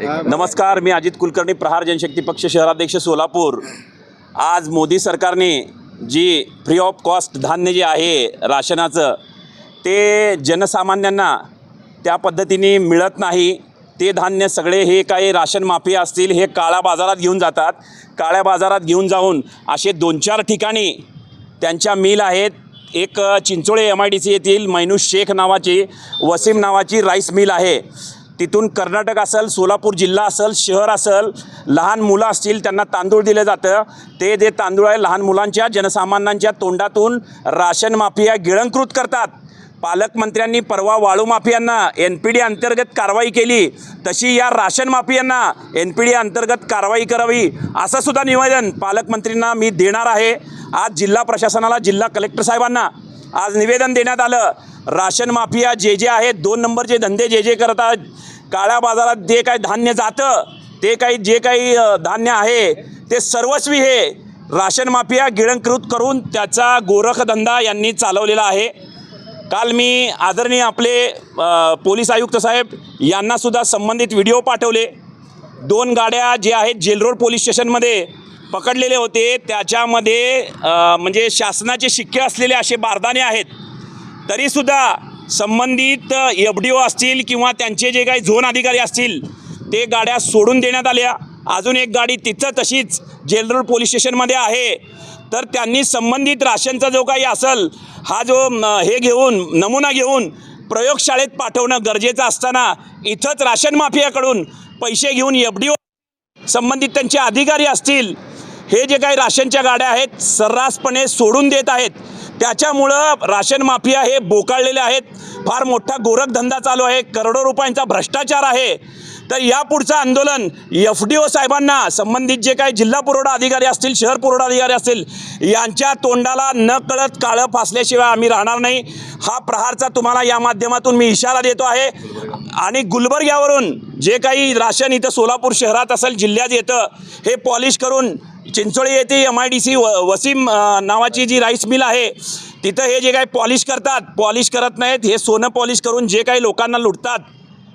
नमस्कार मी अजित कुलकर्णी प्रहार जनशक्ती पक्ष शहराध्यक्ष सोलापूर. आज मोदी सरकारने जी फ्री ऑफ कॉस्ट धान्य जे आहे राशनाचं ते जनसामान्यांना त्या पद्धतीने मिळत नाही. ते धान्य सगळे हे काही राशन माफिया असतील हे काळ्या बाजारात घेऊन जातात. काळ्या बाजारात घेऊन जाऊन असे दोन चार ठिकाणी त्यांच्या मिल आहेत. एक Chincholi M I D C येथील मैनूस शेख नावाची वसीम नावाची राईस मिल आहे. तिथून कर्नाटक असेल सोलापूर जिल्हा असेल शहर असेल लहान मुलं असतील त्यांना तांदूळ दिलं जातं. ते जे तांदूळ आहे लहान मुलांच्या जनसामान्यांच्या तोंडातून राशन माफिया गिळंकृत करतात. पालकमंत्र्यांनी परवा वाळू माफियांना एन पी डी अंतर्गत कारवाई केली. तशी या राशन माफियांना एन पी डी अंतर्गत कारवाई करावी असं सुद्धा निवेदन पालकमंत्रींना मी देणार आहे. आज जिल्हा प्रशासनाला जिल्हा कलेक्टर साहेबांना आज निवेदन देण्यात आलं. राशन माफिया जे जे आहेत दोन नंबरचे धंदे जे जे करतात काळ्या बाजारात जे काही धान्य जातं ते काही जे काही धान्य आहे ते सर्वस्वी हे राशन माफिया गिळंकृत करून त्याचा गोरखधंदा यांनी चालवलेला आहे. काल मी आदरणीय आपले पोलीस आयुक्त साहेब यांनासुद्धा संबंधित व्हिडिओ पाठवले. दोन गाड्या जे आहेत जेल रोड पोलीस स्टेशनमध्ये पकडलेले होते. त्याच्यामध्ये म्हणजे शासनाचे शिक्के असलेले असे बारदाने आहेत. तरीसुद्धा संबंधित एफ डी ओ असतील किंवा त्यांचे जे काही झोन अधिकारी असतील ते गाड्या सोडून देण्यात आल्या. अजून एक गाडी तिथं तशीच जेल रोड पोलीस स्टेशनमध्ये आहे. तर त्यांनी संबंधित राशनचा जो काही असेल हा जो हे घेऊन नमुना घेऊन प्रयोगशाळेत पाठवणं गरजेचं असताना इथंच राशन माफियाकडून पैसे घेऊन एफ डी ओ संबंधित त्यांचे अधिकारी असतील हे जे काही राशनच्या गाड्या आहेत सर्रासपणे सोडून देत आहेत. त्याच्यामुळं राशन माफिया हे बोकाळलेले आहेत. फार मोठा गोरखधंदा चालू आहे. करोडो रुपयांचा भ्रष्टाचार आहे. तर यापुढचं आंदोलन एफ डी ओ साहेबांना संबंधित जे काही जिल्हा पुरवठा अधिकारी असतील शहर पुरवठा अधिकारी असतील यांच्या तोंडाला न कळत काळं फासल्याशिवाय आम्ही राहणार नाही. हा प्रहारचा तुम्हाला या माध्यमातून मी इशारा देतो आहे. आणि गुलबर्ग्यावरून जे काही राशन इथं सोलापूर शहरात असेल जिल्ह्यात येतं हे पॉलिश करून चिंचोळी येथे एम आय डी सी व वसीम नावाची जी राईस मिल आहे तिथं हे जे काही पॉलिश करतात पॉलिश करत नाहीत हे सोनं पॉलिश करून जे काही लोकांना लुटतात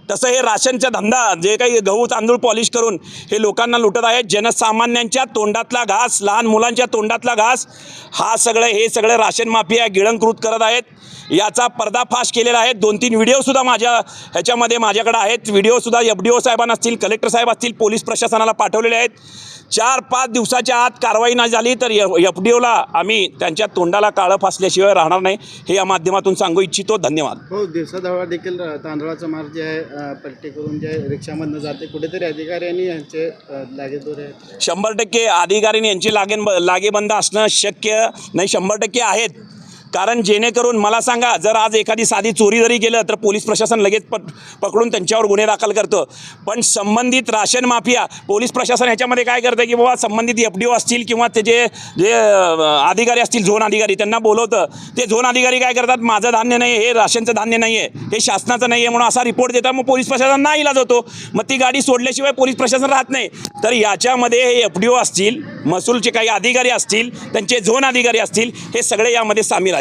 तसं हे राशनचा धंदा जे काही गहू तांदूळ पॉलिश करून हे लोकांना लुटत आहेत. जनसामान्यांच्या तोंडातला घास लहान मुलांच्या तोंडातला घास हा सगळं हे सगळं राशन माफिया गिळंकृत करत आहेत. याचा पर्दाफाश केलेला आहे. दोन तीन व्हिडिओसुद्धा माझ्या ह्याच्यामध्ये माझ्याकडे आहेत. व्हिडिओसुद्धा एफ डी ओ साहेबांना असतील कलेक्टर साहेब असतील पोलीस प्रशासनाला पाठवलेले आहेत. चार पाच दिवसाच्या आत कारवाई नाही झाली तर एफ डी ओला आम्ही त्यांच्या तोंडाला काळं फासल्याशिवाय राहणार नाही. हे या माध्यमातून सांगू इच्छितो. धन्यवाद. हो दिवसाढवळा देखील तांदळाचा मार्ग जे आहे अ, करून जे रिक्षामधनं जाते कुठेतरी अधिकाऱ्यांनी यांचे लागेदोरे आहेत. शंभर टक्के अधिकाऱ्यांनी यांची लागेन लागेबंद असणं शक्य नाही. शंभर टक्के आहेत. कारण जेणेकरून मला सांगा जर आज एखादी साधी चोरी जरी केलं तर पोलीस प्रशासन लगेच पट पकडून त्यांच्यावर गुन्हे दाखल करतं. पण संबंधित राशन माफिया पोलीस प्रशासन ह्याच्यामध्ये काय करतं की बाबा संबंधित एफ डी ओ असतील किंवा ते जे जे अधिकारी असतील झोन अधिकारी त्यांना बोलवतं. ते झोन अधिकारी काय करतात माझं धान्य नाही हे राशनचं धान्य नाही आहे हे शासनाचं नाही आहे म्हणून असा रिपोर्ट देतात. मग पोलीस प्रशासन नाही इलाज होतो. मग ती गाडी सोडल्याशिवाय पोलीस प्रशासन राहत नाही. तर याच्यामध्ये हे एफ डी ओ असतील महसूलचे काही अधिकारी असतील त्यांचे झोन अधिकारी असतील हे सगळे यामध्ये सामील आहेत.